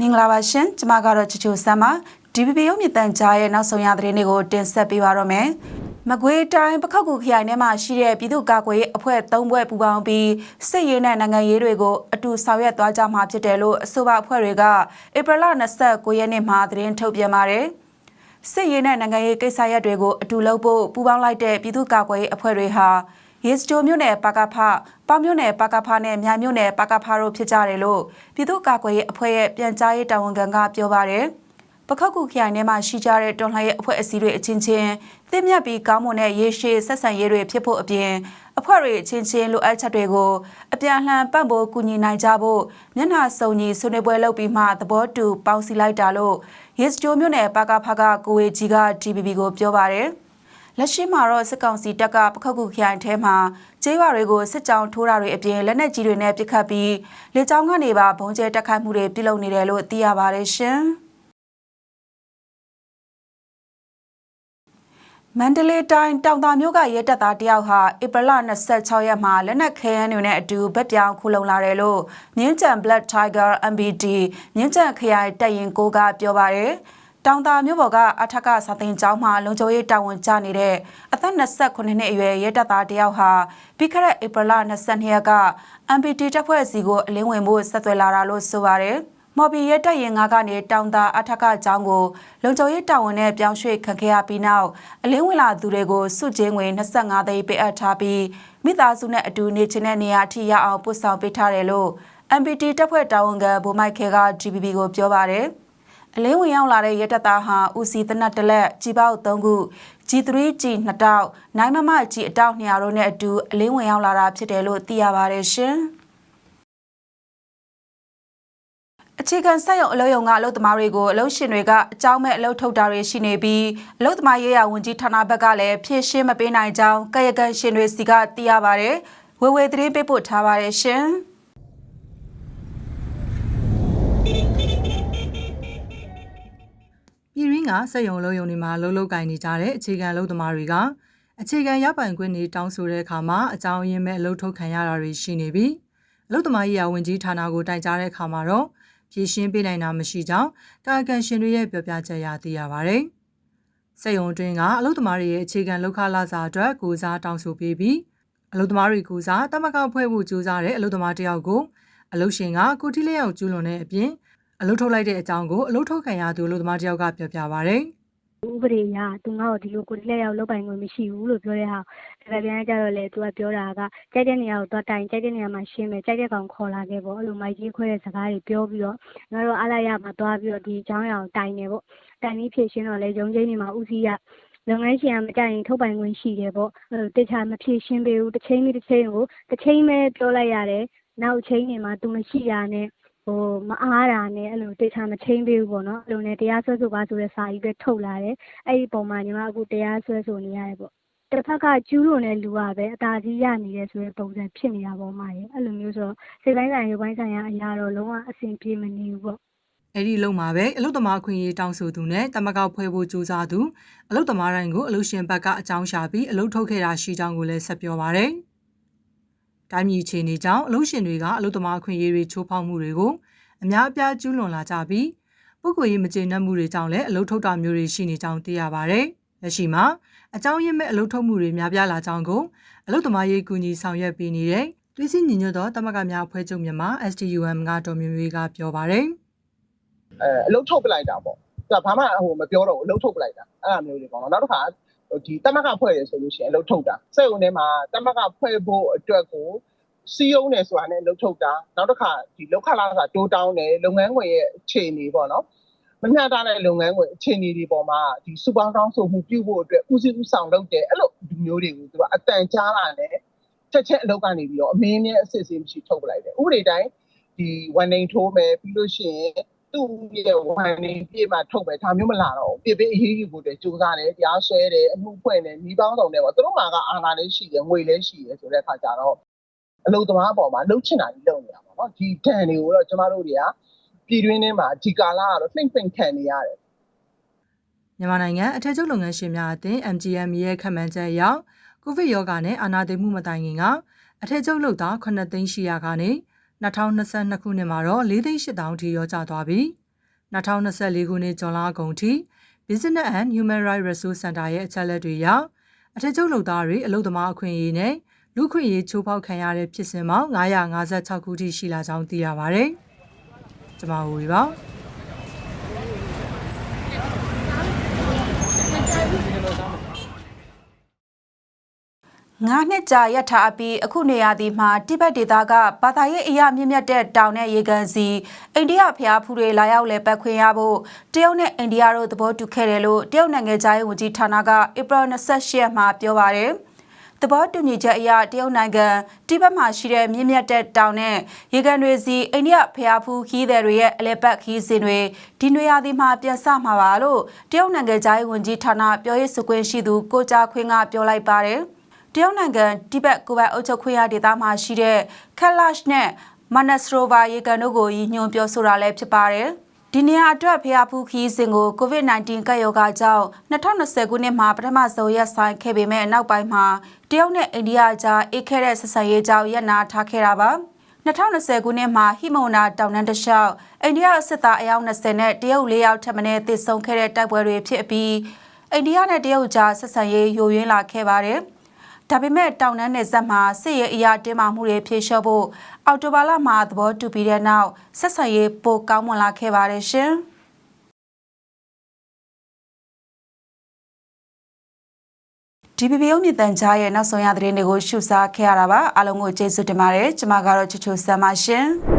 မင်္ဂလာပါရှင်ကျမကတော့ချီချိုဆမ်ပါ DPP ရုပ်မြင့်တန်ကြားရဲ့နောက်ဆုံးရသတင်းတွေကိုတင်ဆက်ပေးပါတော့မယ်မကွေးတိုင်းပခောက်ကူခရိုင်ထဲမှာရှိတဲ့ပြည်သူ့ကာကွယ်ရေးအဖွဲ့၃ဘွဲ့ပူးပေါင်းပြီးစစ်ရေးနဲ့နိုင်ငံရေးတွေကိုအတူဆောင်ရွက်သွားကြမှာဖြစ်တယ်လို့အဆိုပါအဖွဲ့တွေကဧပြီလ29ရက်နေ့မှာသတင်းထုတ်ပြန်ပါတယ်စစ်ရေးနဲ့နိုင်ငံရေးကိစ္စရပ်တွေကိုအတူလုပ်ဖို့ပူးပေါင်းလိုက်တဲ့ပြည်သူ့ကာကွယ်ရေးအဖွဲ့တွေဟာ ရေစတိုမြို့နယ်ပကဖပေါမြို့နယ်ပကဖနဲ့မြိုင်မြို့နယ်ပကဖတို့ဖြစ်ကြတယ်လို့ပြည်သူ့ကာကွယ်ရေးအဖွဲ့ရဲ့ပြန်ကြားရေးတာဝန်ခံကပြောပါတယ်ပခောက်ကူခရိုင်ထဲမှာရှိကြတဲ့တော်လှန်ရေးအဖွဲ့အစည်းတွေအချင်းချင်းသိမြတ်ပြီးကောင်းမွန်တဲ့ရေရှည်ဆက်ဆံရေးတွေဖြစ်ဖို့အပြင်အဖွဲ့တွေအချင်းချင်းလိုအပ်ချက်တွေကိုအပြန်အလှန်ပံ့ပိုးကူညီနိုင်ကြဖို့မျက်နှာစုံညီဆွေးနွေးပွဲလုပ်ပြီးမှသဘောတူပေါင်းစည်းလိုက်တာလို့ရေစတိုမြို့နယ်ပကဖကကိုဝေကြီးက TPP ကိုပြောပါတယ် လက်ရှိမှာတော့စစ်ကောင်စီတပ်ကပခောက်ကူခရိုင်ထဲမှာကျေးရွာတွေကိုစစ်ကြောင်းထိုးတာတွေအပြင်လက်နက်ကြီးတွေနဲ့ပစ်ခတ်ပြီးလေကြောင်းကနေပါဘုံကျဲတက်ခတ်မှုတွေပြုလုပ်နေတယ်လို့သိရပါတယ်ရှင်။မန္တလေးတိုင်းတောင်သာမြို့ကရဲတပ်သားတယောက်ဟာဧပြီလ26ရက်မှာလက်နက်ခဲယမ်းတွေနဲ့အတူဗက်ပြောင်းခုလုံလာတယ်လို့မြင်းကြံ Black Tiger MBD မြင်းကြံခရိုင်တပ်ရင်ကိုကပြောပါတယ်။ တောင်သာမြို့ပေါ်ကအထက်ကစာတင်ကျောင်းမှာလုံခြုံရေးတာဝန်ကျနေတဲ့အသက်28နှစ်အရွယ်ရဲတပ်သားတယောက်ဟာပြီးခဲ့တဲ့ဧပြီလ22ရက်က MBD တပ်ဖွဲ့စီကိုအလင်းဝင်ဖို့ဆက်သွယ်လာတာလို့ဆိုပါတယ်။မော်ဘီရဲတပ်ရင်ငါကနေတောင်သာအထက်ကကျောင်းကိုလုံခြုံရေးတာဝန်နဲ့ပြောင်းရွှေ့ခံခဲ့ရပြီးနောက်အလင်းဝင်လာသူတွေကိုစုချင်းငွေ25သိန်းပေးအပ်ထားပြီးမိသားစုနဲ့အတူနေချင်တဲ့နေရာအထိရောက်အောင်ပို့ဆောင်ပေးထားတယ်လို့ MPT တပ်ဖွဲ့တာဝန်ခံဗိုလ်မိုက်ခဲက GBB ကိုပြောပါတယ် အလင်းဝင်ရောက်လာတဲ့ရဲတပ်သားဟာဦးစီးတနတ်တလက်ကြီးပေါက်3ခု G3 G 2 တောက်နိုင်မမကြီးအတောက်200တို့နဲ့အတူအလင်းဝင်ရောက်လာတာဖြစ်တယ်လို့သိရပါတယ်ရှင်။အခြေခံစက်ရုံအလုပ်ရုံကအလုပ်သမားတွေကိုအလုပ်ရှင်တွေကအကြောင်းမဲ့အလုပ်ထုတ်တာတွေရှိနေပြီးအလုပ်သမားရေးရာဝန်ကြီးဌာနဘက်ကလည်းဖြည့်ရှင်းမပေးနိုင်ကြောင်းကာယကံရှင်တွေစီကသိရပါတယ်။ဝေဝေသတင်းပေးပို့ထားပါတယ်ရှင်။ ကစက်ရုံလုံးယုံတွေမှာလှုပ်လှုပ်ကင်နေကြတဲ့အခြေခံလုပ်သမားတွေကအခြေခံရပိုင်ခွင့်တွေတောင်းဆိုတဲ့အခါမှာအကြောင်းရင်းမဲ့အလုပ်ထုတ်ခံရတာတွေရှိနေပြီးအလုပ်သမားရေးရာဝန်ကြီးဌာနကိုတိုင်ကြားတဲ့အခါမှာတော့ဖြည့်ရှင်းပေးနိုင်တာမရှိကြောင်းကာကန်ရှင်တွေရဲ့ပြောပြချက်ရသိရပါဗျ။စက်ရုံတွင်းကအလုပ်သမားတွေရဲ့အခြေခံလောက်ခလာစာအတွက်ကိုစားတောင်းဆိုပေးပြီးအလုပ်သမားတွေကိုစားတမကဖွဲ့ဖို့ကြိုးစားတဲ့အလုပ်သမားတယောက်ကိုအလုပ်ရှင်ကကိုတိလက်အောင်ကျူးလွန်တဲ့အပြင် အလုပ်ထုတ်လိုက်တဲ့အကြောင်းကိုအလုပ်ထုတ်ခံရသူအလုပ်သမားတယောက်ကပြောပြပါဗျ။ဥပဒေအရသူငါ့ကိုဒီလိုကိုယ်လက်ရောက်လုပ်ပိုင်ခွင့်မရှိဘူးလို့ပြောတဲ့ဟာတကယ်ပြန်ကြတော့လေသူကပြောတာကကြိုက်တဲ့နေရာကိုသွားတိုင်ကြိုက်တဲ့နေရာမှာရှင်းမယ်ကြိုက်တဲ့ကောင်ခေါ်လာခဲ့ပေါ့အဲ့လိုမိုက်ကြီးခွဲတဲ့စကားတွေပြောပြီးတော့ငါတို့အားလိုက်ရမှာသွားပြီးတော့ဒီအကြောင်းအရာကိုတိုင်နေပေါ့တိုင်ပြီးဖြည့်ရှင်းတော့လေရုံချင်းနေမှာဥစည်းရလုပ်ငန်းရှင်ကမကြရင်ထုတ်ပိုင်ခွင့်ရှိတယ်ပေါ့အဲ့လိုတခြားမဖြည့်ရှင်းပေးဘူးတစ်ချိန်ပြီးတစ်ချိန်ကိုတစ်ချိန်ပဲပြောလိုက်ရတယ်နောက်ချိန်နေမှာသူမရှိရနဲ့ ဟိုမအားတာနဲ့အဲ့လိုတေချာမချင်းပေးဘူးပေါ့နော်အဲ့လိုနဲ့တရားစွဲဆိုပါဆိုတဲ့စာကြီးပဲထုတ်လာတယ်အဲ့ဒီပုံမှာညီမအခုတရားစွဲဆိုနေရတယ်ပေါ့တစ်ဖက်ကကျူးလွန်တဲ့လူကပဲအသာကြီးရနေတယ်ဆိုတဲ့ပုံစံဖြစ်နေတာပေါ့မရဲ့အဲ့လိုမျိုးဆိုတော့စိတ်ပိုင်းဆိုင်ရုပ်ပိုင်းဆိုင်ရာအရာတော့လုံးဝအဆင်ပြေမနေဘူးပေါ့အဲ့ဒီလုံမှာပဲအလုတ်သမားခွင့်ရေးတောင်းဆိုသူနဲ့တမကောက်ဖွဲ့ဖို့ကြိုးစားသူအလုတ်သမားတိုင်းကိုအလုတ်ရှင်ဘက်ကအကြောင်းရှာပြီးအလုတ်ထုတ်ခဲ့တာရှိကြောင်းကိုလည်းဆက်ပြောပါရယ်။ တိုင်းပြည်ခြေနေကြောင်းအလုတ်ရှင်တွေကအလုတ်သမားခွင့်ရေးတွေချိုးဖောက်မှုတွေကိုအများအပြားကျူးလွန်လာကြပြီးပုဂ္ဂိုလ်ရေးမကျေနပ်မှုတွေကြောင့်လည်းအလုတ်ထုတ်တာမျိုးတွေရှိနေကြောင်းသိရပါရယ်။လက်ရှိမှာအကြောင်းရင်းမဲ့အလုတ်ထုတ်မှုတွေများပြားလာကြောင်းကိုအလုတ်သမားရေးကူညီဆောင်ရွက်ပေးနေတဲ့သွေးစည်းညီညွတ်သောတမကများအဖွဲ့ချုပ်မြန်မာ STUM ကတော်မျိုးမျိုးကပြောပါရယ်။အဲအလုတ်ထုတ်ပလိုက်တာပေါ့သူကဘာမှဟိုမပြောတော့ဘူးအလုတ်ထုတ်ပလိုက်တာအဲ့လိုမျိုးတွေပေါ့နော်နောက်တစ်ခါ ဒီတမကဖွဲ့ရဆိုလို့ရှိရင်အလုတ်ထုတ်တာစက်ုံထဲမှာတမကဖွဲ့ဖို့အတွက်ကိုစီယုံနေဆိုတာနဲ့အလုတ်ထုတ်တာနောက်တစ်ခါဒီလောက်ခလာကတိုးတောင်းတယ်လုပ်ငန်းခွင်ရဲ့အခြေအနေပေါ့နော်မမျှတတဲ့လုပ်ငန်းခွင်အခြေအနေတွေပေါ်မှာဒီစူပေါင်းတောင်းဆိုမှုပြုဖို့အတွက်ဦးစီးဦးဆောင်လုပ်တယ်အဲ့လိုဒီမျိုးတွေကိုသူကအတန်ကြားလာတယ်ချက်ချက်အလုပ်ကနေပြီးတော့အမင်းနဲ့အစစ်အစစ်မရှိထုတ်ပလိုက်တယ်ဥပဒေတိုင်းဒီဝန်နေထိုးမယ်ပြီးလို့ရှိရင် သူ့ရဲ့ဝန်နေပြေးမှထုတ်မယ်ဒါမျိုးမလာတော့ဘူးပြပေးအရေးယူဖို့တည်းစူးစမ်းတယ်တရားစွဲတယ်အမှုဖွင့်တယ်မိပေါင်းဆောင်တယ်ပေါ့သူတို့မှာကအာဏာလည်းရှိတယ်ငွေလည်းရှိတယ်ဆိုတဲ့အခါကျတော့အလုပ်သမားအပေါ်မှာလှုပ်ချင်တာကြီးလုပ်နေတာပေါ့နော်ဒီဒဏ်တွေကိုတော့ကျမတို့တွေကပြည်တွင်းထဲမှာဒီကာလကတော့နှိမ့်နှိမ့်ခံနေရတယ်မြန်မာနိုင်ငံအထက်ချုပ်လုပ်ငန်းရှင်များအသင်း MGM ရဲ့ခန့်မှန်းချက်အရကိုဗစ်ရောဂါနဲ့အာဏာသိမ်းမှုမတိုင်ခင်ကအထက်ချုပ်လုပ်သား9သိန်းရှိရာကနေ 2022ခုနှစ်မှာတော့4သိန်း8000ထိရောကျသွားပြီး2024ခုနှစ်ဇွန်လကုန်ထိ Business and Human Rights Resource Center ရဲ့အချက်အလက်တွေအရအထက်ချုပ်လုပ်သားတွေအလုပ်သမားအခွင့်အရေးနဲ့လူခွင့်ရေးချိုးဖောက်ခံရတဲ့ဖြစ်စဉ်ပေါင်း956ခုထိရှိလာကြောင်းသိရပါတယ်။ကျွန်မတို့ပါ ငါးနှစ်ကြာရထားပြီးအခုနေရာဒီမှာတိဘက်ဒေသကဘာသာရေးအရာမြင့်မြတ်တဲ့တောင်နဲ့ရေကန်စီအိန္ဒိယဖျားဖူးတွေလာရောက်လဲပတ်ခွင့်ရဖို့တရုတ်နဲ့အိန္ဒိယတို့သဘောတူခဲ့တယ်လို့တရုတ်နိုင်ငံသားရေးဝန်ကြီးဌာနကဧပြီ28ရက်မှာပြောပါတယ်။သဘောတူညီချက်အရတရုတ်နိုင်ငံတိဘက်မှာရှိတဲ့မြင့်မြတ်တဲ့တောင်နဲ့ရေကန်တွေစီအိန္ဒိယဖျားဖူးခီးသည်တွေရဲ့အလဲပတ်ခီးစဉ်တွေဒီနွေရာသီမှာပြန်ဆမှာပါလို့တရုတ်နိုင်ငံသားရေးဝန်ကြီးဌာနပြောရေးဆိုခွင့်ရှိသူကိုကြခွင်းကပြောလိုက်ပါတယ်။ တရုတ်နိုင်ငံတိဘက်ကိုယ်ပိုင်အုပ်ချုပ်ခွင့်ရဒေသမှာရှိတဲ့ခက်လတ်နဲ့မနက်စရိုဗာရေကန်တို့ကိုရည်ညွှန်းပြောဆိုတာလည်းဖြစ်ပါတယ်။ဒီနေရာအတွက်ဖျားဖူးခီးစဉ်ကို COVID-19 ကပ်ရောဂါကြောင့်2020ခုနှစ်မှာပထမဆုံးရပ်ဆိုင်းခဲ့ပေမဲ့နောက်ပိုင်းမှာတရုတ်နဲ့အိန္ဒိယကြားအေးခဲတဲ့ဆက်ဆံရေးကြောင့်ရပ်နာထားခဲ့တာပါ။2020ခုနှစ်မှာဟိမုန်နာတောင်တန်းတစ်လျှောက်အိန္ဒိယစစ်သားအယောက်20နဲ့တရုတ်4ယောက်ထပ်မံတည်ဆုံခဲ့တဲ့တိုက်ပွဲတွေဖြစ်ပြီးအိန္ဒိယနဲ့တရုတ်ကြားဆက်ဆံရေးယိုယွင်းလာခဲ့ပါတယ်။ ဒါပေမဲ့တောင်တန်းနယ်စပ်မှာစစ်ရေးအရာတင်းမာမှုတွေဖြေလျှော့ဖို့အော်တိုဘာလမှာသဘောတူပြီးတဲ့နောက်ဆက်ဆံရေးပိုကောင်းမွန်လာခဲ့ပါတယ်ရှင်။ DPP ရုံးမြင့်တန်ကြားရဲ့နောက်ဆုံးရသတင်းတွေကိုရှုစားခဲ့ရတာပါအားလုံးကိုကျေးဇူးတင်ပါတယ်ကျွန်မကတော့ချူချူဆမ်းပါရှင်။